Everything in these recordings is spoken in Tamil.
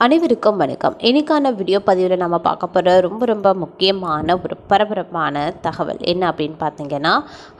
அனைவருக்கும் வணக்கம். இன்றைக்கான வீடியோ பதிவில் நம்ம பார்க்க போகிற ரொம்ப ரொம்ப முக்கியமான ஒரு பரபரப்பான தகவல் என்ன அப்படின்னு பார்த்தீங்கன்னா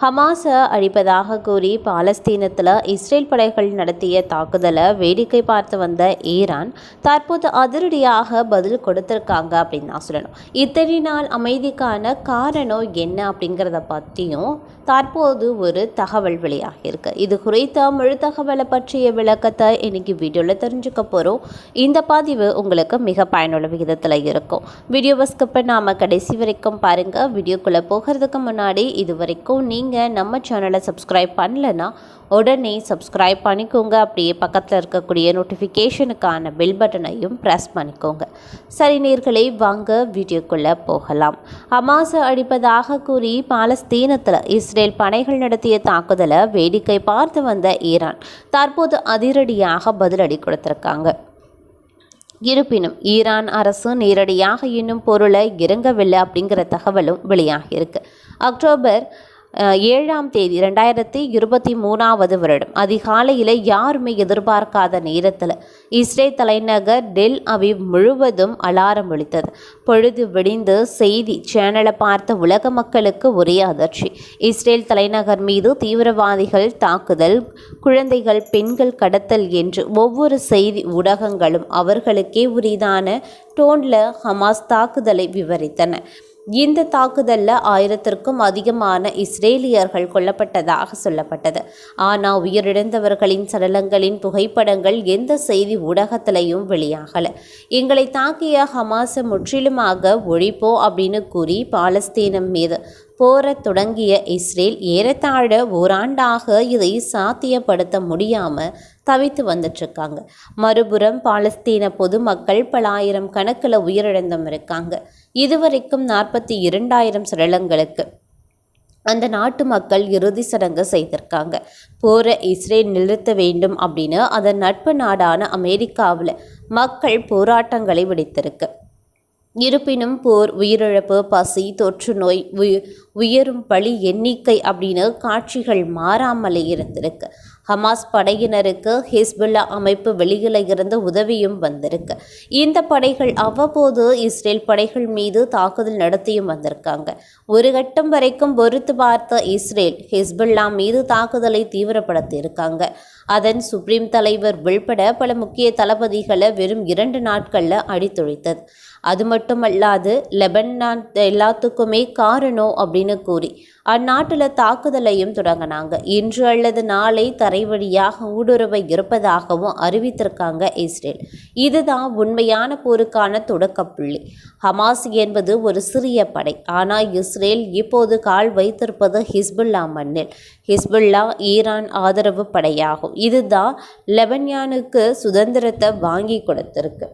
ஹமாஸை அழிப்பதாக கூறி பாலஸ்தீனத்தில் இஸ்ரேல் படைகள் நடத்திய தாக்குதலை வேடிக்கை பார்த்து வந்த ஈரான் தற்போது அதிரடியாக பதில் கொடுத்துருக்காங்க அப்படின்னு நான் சொல்லணும். இத்தனை நாள் அமைதிக்கான காரணம் என்ன அப்படிங்கிறத பற்றியும் தற்போது ஒரு தகவல் வெளியாகியிருக்கு இது குறித்த முழு தகவலை பற்றிய விளக்கத்தை இன்னைக்கு வீடியோவில் தெரிஞ்சுக்க போகிறோம் இந்த பதிவு உங்களுக்கு மிக பயனுள்ள விகிதத்தில் இருக்கும். வீடியோவை ஸ்கிப் நாம் கடைசி வரைக்கும் பாருங்கள் வீடியோக்குள்ளே போகிறதுக்கு முன்னாடி இது வரைக்கும் நீங்கள் நம்ம சேனலை சப்ஸ்கிரைப் பண்ணலன்னா உடனே சப்ஸ்கிரைப் பண்ணிக்கோங்க. அப்படியே பக்கத்தில் இருக்கக்கூடிய நோட்டிஃபிகேஷனுக்கான பெல் பட்டனையும் ப்ரெஸ் பண்ணிக்கோங்க. சரி நீர்களை வாங்க வீடியோக்குள்ளே போகலாம். ஹமாஸை அடிப்பதாக கூறி பாலஸ்தீனத்தில் இஸ்ரேல் படைகள் நடத்திய தாக்குதலை வேடிக்கை பார்த்து வந்த ஈரான் தற்போது அதிரடியாக பதிலடி கொடுத்திருக்காங்க. இருப்பினும் ஈரான் அரசு நேரடியாக இன்னும் பொருளை இறங்கவில்லை அப்படிங்கிற தகவலும் வெளியாகியிருக்கு. அக்டோபர் ஏழாம் தேதி ரெண்டாயிரத்தி இருபத்தி மூணாவது வருடம். அதிகாலையில் யாருமே எதிர்பார்க்காத நேரத்தில் இஸ்ரேல் தலைநகர் டெல் அவிவ் முழுவதும் அலாரம் ஒழித்தது பொழுது விடிந்து செய்தி சேனலை பார்த்த உலக மக்களுக்கு ஒரே அதிர்ச்சி. இஸ்ரேல் தலைநகர் மீது தீவிரவாதிகள் தாக்குதல் குழந்தைகள் பெண்கள் கடத்தல் என்று ஒவ்வொரு செய்தி ஊடகங்களும் அவர்களுக்கே உரிதான டோன்ல ஹமாஸ் தாக்குதலை விவரித்தன. இந்த தாக்குதலில் ஆயிரத்திற்கும் அதிகமான இஸ்ரேலியர்கள் கொல்லப்பட்டதாக சொல்லப்பட்டது. ஆனால் உயிரிழந்தவர்களின் சடலங்களின் புகைப்படங்கள் எந்த செய்தி ஊடகத்திலையும் வெளியாகலை. எங்களை தாக்கிய ஹமாஸை முற்றிலுமாக ஒழிப்போ அப்படின்னு கூறி பாலஸ்தீனம் மீது போரத் தொடங்கிய இஸ்ரேல் ஏறத்தாழ ஓராண்டாக இதை சாத்தியப்படுத்த முடியாமல் தவித்து வந்துட்டுருக்காங்க. மறுபுறம் பாலஸ்தீன பொதுமக்கள் பல ஆயிரம் கணக்கில் உயிரிழந்தும் இருக்காங்க. இதுவரைக்கும் நாற்பத்தி இரண்டாயிரம் சடலங்களுக்கு அந்த நாட்டு மக்கள் இறுதி சடங்கு செய்திருக்காங்க. போரை இஸ்ரேல் நிறுத்த வேண்டும் அப்படின்னு அதன் நட்பு நாடான அமெரிக்காவில் மக்கள் போராட்டங்களை விடுத்திருக்கு. இருப்பினும் போர் உயிரிழப்பு பசி தொற்று நோய் உயரும் பலி எண்ணிக்கை அப்படின்னு காட்சிகள் மாறாமலே இருந்திருக்கு. ஹமாஸ் படையினருக்கு ஹிஸ்புல்லா அமைப்பு வெளியில இருந்து உதவியும் வந்திருக்கு. இந்த படைகள் அவ்வப்போது இஸ்ரேல் படைகள் மீது தாக்குதல் நடத்தியும் வந்திருக்காங்க. ஒரு கட்டம் வரைக்கும் பொறுத்து பார்த்த இஸ்ரேல் ஹிஸ்புல்லா மீது தாக்குதலை தீவிரப்படுத்தி இருக்காங்க அதன் சுப்ரீம் தலைவர் உள்பட பல முக்கிய தளபதிகளை வெறும் இரண்டு நாட்களில் அடித்துழைத்தது. அது மட்டுமல்லாது லெபனான் எல்லாத்துக்குமே காரணம் அப்படின்னு கூறி அந்நாட்டில் தாக்குதலையும் தொடங்கினாங்க. இன்று அல்லது நாளை தரை வழியாக ஊடுருவ இருப்பதாகவும் அறிவித்திருக்காங்க இஸ்ரேல். இதுதான் உண்மையான போருக்கான தொடக்கப்புள்ளி ஹமாஸ் என்பது ஒரு சிறிய படை. ஆனால் இஸ்ரேல் இப்போது கால் வைத்திருப்பது ஹிஸ்புல்லா மண்ணில். ஹிஸ்புல்லா ஈரான் ஆதரவு படையாகும். இதுதான் லெபன்யானுக்கு சுதந்திரத்தை வாங்கி கொடுத்திருக்கு.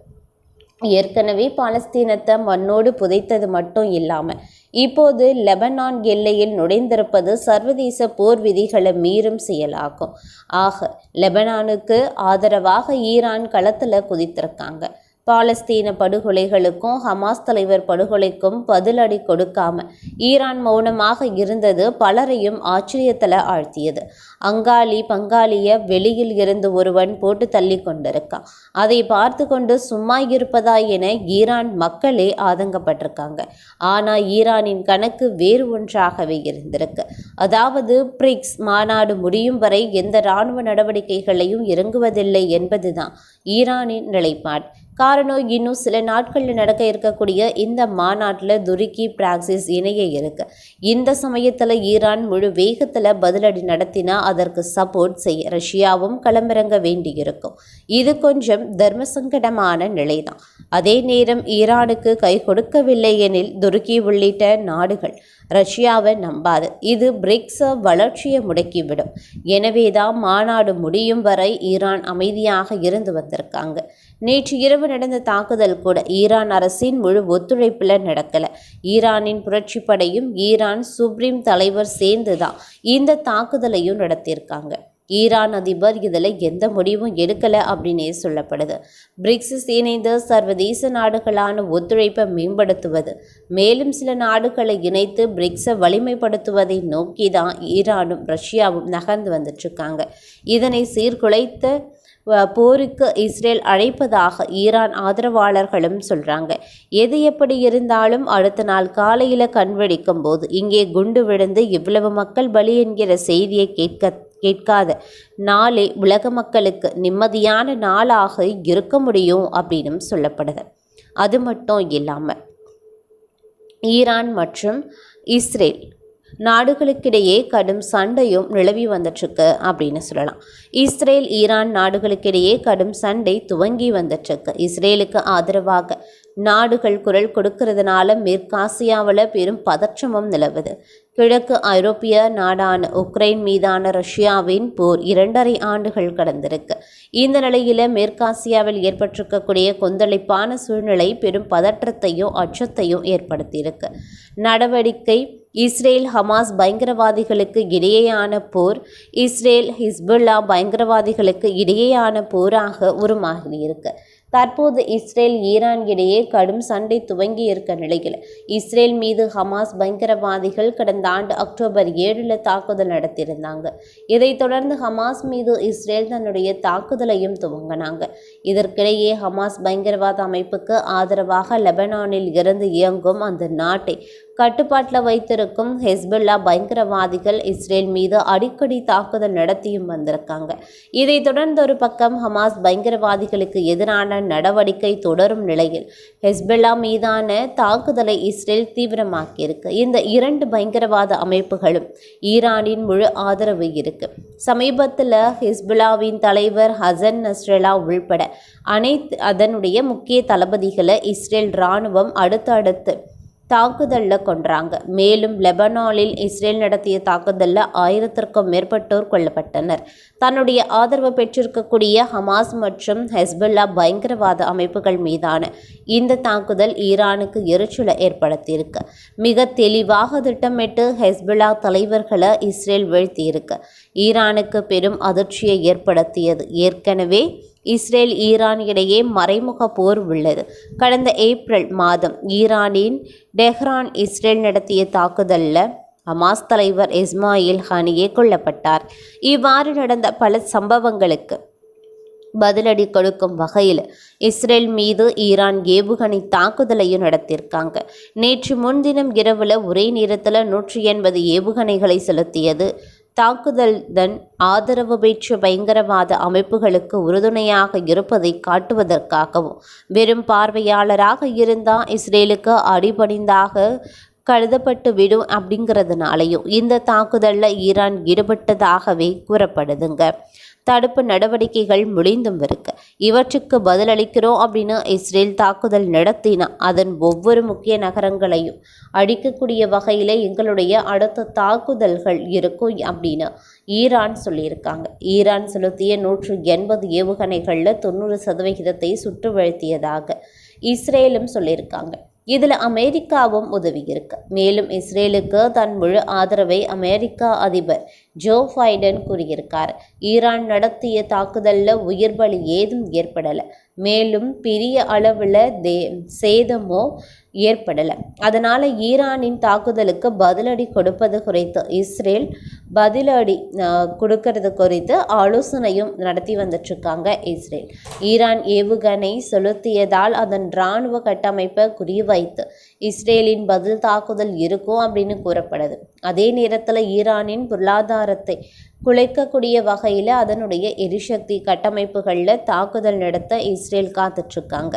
ஏற்கனவே பாலஸ்தீனத்தை மண்ணோடு புதைத்தது மட்டும் இல்லாமல் இப்போது லெபனான் எல்லையில் நுழைந்திருப்பது சர்வதேச போர் விதிகளை மீறும் செயலாகும். ஆக லெபனானுக்கு ஆதரவாக ஈரான் களத்தில் குதித்திருக்காங்க. பாலஸ்தீன படுகொலைகளுக்கும் ஹமாஸ் தலைவர் படுகொலைக்கும் பதிலடி கொடுக்காம ஈரான் மௌனமாக இருந்தது பலரையும் ஆச்சரியத்தில் ஆழ்த்தியது. அங்காளி பங்காளிய வெளியில் இருந்து ஒருவன் போட்டு தள்ளி கொண்டிருக்கான் அதை பார்த்து கொண்டு சும்மா இருப்பதா என ஈரான் மக்களே ஆதங்கப்பட்டிருக்காங்க. ஆனால் ஈரானின் கணக்கு வேறு ஒன்றாகவே இருந்திருக்கு. அதாவது பிரிக்ஸ் மாநாடு முடியும் வரை எந்த இராணுவ நடவடிக்கைகளையும் இறங்குவதில்லை என்பதுதான் ஈரானின் நிலைப்பாடு. காரணம் இன்னும் சில நாட்களில் நடக்க இருக்கக்கூடிய இந்த மாநாட்டில் துருக்கி பிராக்சிஸ் இணைய இருக்கு. இந்த சமயத்தில் ஈரான் முழு வேகத்தில் பதிலடி நடத்தினா அதற்கு சப்போர்ட் செய்ய ரஷ்யாவும் களமிறங்க வேண்டியிருக்கும். இது கொஞ்சம் தர்ம சங்கடமான நிலைதான். அதே நேரம் ஈரானுக்கு கை கொடுக்கவில்லை எனில் துருக்கி உள்ளிட்ட நாடுகள் ரஷ்யாவை நம்பாது. இது பிரிக்ஸ வளர்ச்சியை முடக்கிவிடும். எனவேதான் மாநாடு முடியும் வரை ஈரான் அமைதியாக இருந்து வந்திருக்காங்க. நேற்று இரவு நடந்த தாக்குதல் கூட ஈரான் அரசின் முழு ஒத்துழைப்பில் நடக்கல. ஈரானின் புரட்சிப்படையும் ஈரான் சுப்ரீம் தலைவர் சேர்ந்து தான் இந்த தாக்குதலையும் நடத்தியிருக்காங்க. ஈரான் அதிபர் இதில் எந்த முடிவும் எடுக்கலை அப்படின்னே சொல்லப்படுது. பிரிக்ஸ் இணைந்த சர்வதேச நாடுகளான ஒத்துழைப்பை மேம்படுத்துவது மேலும் சில நாடுகளை இணைத்து பிரிக்ஸை வலிமைப்படுத்துவதை நோக்கி தான் ஈரானும் ரஷ்யாவும் நகர்ந்து வந்துட்டுருக்காங்க இதனை சீர்குலைத்த போருக்கு இஸ்ரேல் அழைப்பதாக ஈரான் ஆதரவாளர்களும் சொல்கிறாங்க எது எப்படி இருந்தாலும் அடுத்த நாள் காலையில் கண்வெடிக்கும் போது இங்கே குண்டு விழுந்து இவ்வளவு மக்கள் பலி என்கிற செய்தியை கேட்க கேட்காத நாளே உலக மக்களுக்கு நிம்மதியான நாளாக இருக்க முடியும் அப்படின்னும் சொல்லப்படுது. அது மட்டும் இல்லாமல் ஈரான் மற்றும் இஸ்ரேல் நாடுகளுக்கிடையே கடும் சண்டையும் நிலவி வந்துட்டுருக்கு அப்படின்னு சொல்லலாம். இஸ்ரேல் ஈரான் நாடுகளுக்கிடையே கடும் சண்டை துவங்கி வந்துட்டுருக்கு. இஸ்ரேலுக்கு ஆதரவாக நாடுகள் குரல் கொடுக்கறதுனால மேற்காசியாவில் பெரும் பதற்றமும் நிலவுது. கிழக்கு ஐரோப்பிய நாடான உக்ரைன் மீதான ரஷ்யாவின் போர் இரண்டரை ஆண்டுகள் கடந்திருக்கு. இந்த நிலையில் மேற்காசியாவில் ஏற்பட்டிருக்கக்கூடிய கொந்தளிப்பான சூழ்நிலை பெரும் பதற்றத்தையும் அச்சத்தையும் ஏற்படுத்தியிருக்கு. நடவடிக்கை இஸ்ரேல் ஹமாஸ் பயங்கரவாதிகளுக்கு இடையேயான போர் இஸ்ரேல் ஹிஸ்புல்லா பயங்கரவாதிகளுக்கு இடையேயான போராக உருமாகியிருக்கு தற்போது இஸ்ரேல் ஈரான் இடையே கடும் சண்டை துவங்கி இருக்க நிலையில் இஸ்ரேல் மீது ஹமாஸ் பயங்கரவாதிகள் கடந்த ஆண்டு அக்டோபர் ஏழில் தாக்குதல் நடத்தியிருந்தாங்க. இதைத் தொடர்ந்து ஹமாஸ் மீது இஸ்ரேல் தன்னுடைய தாக்குதலையும் துவங்கினாங்க. இதற்கிடையே ஹமாஸ் பயங்கரவாத அமைப்புக்கு ஆதரவாக லெபனானில் இருந்து இயங்கும் அந்த நாட்டை கட்டுப்பாட்டில் வைத்திருக்கும் ஹெஸ்புல்லா பயங்கரவாதிகள் இஸ்ரேல் மீது அடிக்கடி தாக்குதல் நடத்தியும் வந்திருக்காங்க. இதை தொடர்ந்து ஒரு பக்கம் ஹமாஸ் பயங்கரவாதிகளுக்கு எதிரான நடவடிக்கை தொடரும் நிலையில் ஹெஸ்புல்லா மீதான தாக்குதலை இஸ்ரேல் தீவிரமாக்கியிருக்கு. இந்த இரண்டு பயங்கரவாத அமைப்புகளும் ஈரானின் முழு ஆதரவு இருக்கு. சமீபத்தில் ஹிஸ்புல்லாவின் தலைவர் ஹசன் நஸ்ரலா உள்பட அனைத்து அதனுடைய முக்கிய தளபதிகளை இஸ்ரேல் இராணுவம் அடுத்தடுத்து தாக்குதலில் கொன்றாங்க. மேலும் லெபனானில் இஸ்ரேல் நடத்திய தாக்குதலில் ஆயிரத்திற்கும் மேற்பட்டோர் கொல்லப்பட்டனர். தன்னுடைய ஆதரவு பெற்றிருக்கக்கூடிய ஹமாஸ் மற்றும் ஹெஸ்புல்லா பயங்கரவாத அமைப்புகள் மீதான இந்த தாக்குதல் ஈரானுக்கு எரிச்சலை ஏற்படுத்தியிருக்கு. மிக தெளிவாக திட்டமிட்டு ஹெஸ்புல்லா தலைவர்களை இஸ்ரேல் வீழ்த்தியிருக்கு. ஈரானுக்கு பெரும் அதிர்ச்சியை ஏற்படுத்தியது. ஏற்கனவே இஸ்ரேல் ஈரான் இடையே மறைமுக போர் உள்ளது. கடந்த ஏப்ரல் மாதம் ஈரானின் டெஹ்ரான் இஸ்ரேல் நடத்திய தாக்குதலில் ஹமாஸ் தலைவர் இஸ்மாயில் ஹானியே கொல்லப்பட்டார். இவ்வாறு நடந்த பல சம்பவங்களுக்கு பதிலடி கொடுக்கும் வகையில் இஸ்ரேல் மீது ஈரான் ஏவுகணை தாக்குதலையும் நடத்தியிருக்காங்க. நேற்று முன்தினம் இரவில் ஒரே நேரத்தில் நூற்றி எண்பது ஏவுகணைகளை செலுத்தியது தாக்குதல் தன் ஆதரவு பெற்ற பயங்கரவாத அமைப்புகளுக்கு உறுதுணையாக இருப்பதை காட்டுவதற்காகவும் வெறும் பார்வையாளராக இருந்தால் இஸ்ரேலுக்கு அடிபணிந்தாக கருதப்பட்டு விடும் அப்படிங்கிறதுனாலையும் இந்த தாக்குதலில் ஈரான் ஈடுபட்டதாகவே கூறப்படுதுங்க. தடுப்பு நடவடிக்கைகள் முடிந்தும் இருக்கு. இவற்றுக்கு பதிலளிக்கிறோம் அப்படின்னு இஸ்ரேல் தாக்குதல் நடத்தினா அதன் ஒவ்வொரு முக்கிய நகரங்களையும் அழிக்கக்கூடிய வகையில் எங்களுடைய அடுத்த தாக்குதல்கள் இருக்கும் அப்படின்னு ஈரான் சொல்லியிருக்காங்க. ஈரான் செலுத்திய நூற்று எண்பது ஏவுகணைகளில் தொண்ணூறு சதவிகிதத்தை சுட்டு இஸ்ரேலும் சொல்லியிருக்காங்க. இதில் அமெரிக்காவும் உதவியிருக்கு. மேலும் இஸ்ரேலுக்கு தன் முழு ஆதரவை அமெரிக்கா அதிபர் ஜோ பைடன் கூறியிருக்கார். ஈரான் நடத்திய தாக்குதலில் உயிர் பலி ஏதும் ஏற்படலை. மேலும் பெரிய அளவில் தே சேதமோ ஏற்படலை. அதனால் ஈரானின் தாக்குதலுக்கு பதிலடி கொடுப்பது குறித்து இஸ்ரேல் பதிலடி கொடுக்கறது குறித்து ஆலோசனையும் நடத்தி வந்துட்டுருக்காங்க இஸ்ரேல். ஈரான் ஏவுகணை செலுத்தியதால் அதன் இராணுவ கட்டமைப்பை குறிவைத்து இஸ்ரேலின் பதில் தாக்குதல் இருக்கும் அப்படின்னு கூறப்படுது. அதே நேரத்தில் ஈரானின் பொருளாதாரத்தை குலைக்கக்கூடிய வகையில் அதனுடைய எரிசக்தி கட்டமைப்புகளில் தாக்குதல் நடத்த இஸ்ரேல் காத்துட்ருக்காங்க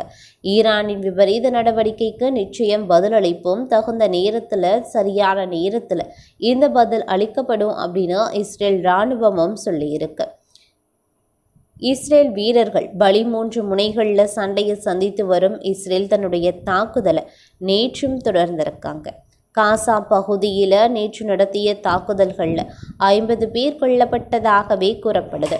ஈரானின் விபரீத நடவடிக்கைக்கு நிச்சயம் பதிலளிப்போம். தகுந்த நேரத்தில் சரியான நேரத்தில் இந்த பதில் அளிக்கப்படும் அப்படின்னு இஸ்ரேல் இராணுவமும் சொல்லியிருக்கு. இஸ்ரேல் வீரர்கள் பலி மூன்று முனைகளில் சண்டையை சந்தித்து வரும் இஸ்ரேல் தன்னுடைய தாக்குதலை நேற்றும் தொடர்ந்திருக்காங்க. காசா பகுதியில் நேற்று நடத்திய தாக்குதல்களில் ஐம்பது பேர் கொல்லப்பட்டதாகவே கூறப்படுது.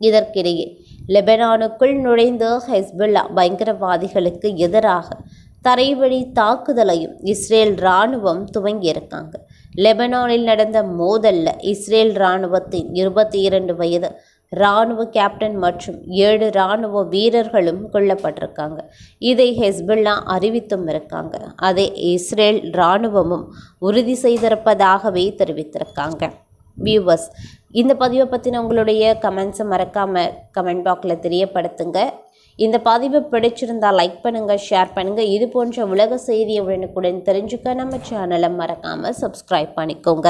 இதற்கிடையே லெபனானுக்குள் நுழைந்த ஹெஸ்புல்லா பயங்கரவாதிகளுக்கு எதிராக தரைவழி தாக்குதலையும் இஸ்ரேல் இராணுவம் துவங்கியிருக்காங்க. லெபனானில் நடந்த மோதல்ல இஸ்ரேல் இராணுவத்தின் இருபத்தி இரண்டு வயது இராணுவ கேப்டன் மற்றும் ஏழு இராணுவ வீரர்களும் கொல்லப்பட்டிருக்காங்க. இதை ஹெஸ்புல்லா அறிவித்தும் இருக்காங்க. அதை இஸ்ரேல் இராணுவமும் உறுதி செய்திருப்பதாகவே தெரிவித்திருக்காங்க. வியூவர்ஸ் இந்த பதிவை பற்றின உங்களுடைய கமெண்ட்ஸை மறக்காமல் கமெண்ட் பாக்ஸில் தெரியப்படுத்துங்க. இந்த பதிவு பிடிச்சிருந்தா லைக் பண்ணுங்கள் ஷேர் பண்ணுங்கள் இது போன்ற உலக செய்தியை உடனுக்குடன் தெரிஞ்சுக்க நம்ம சேனலை மறக்காமல் சப்ஸ்கிரைப் பண்ணிக்கோங்க.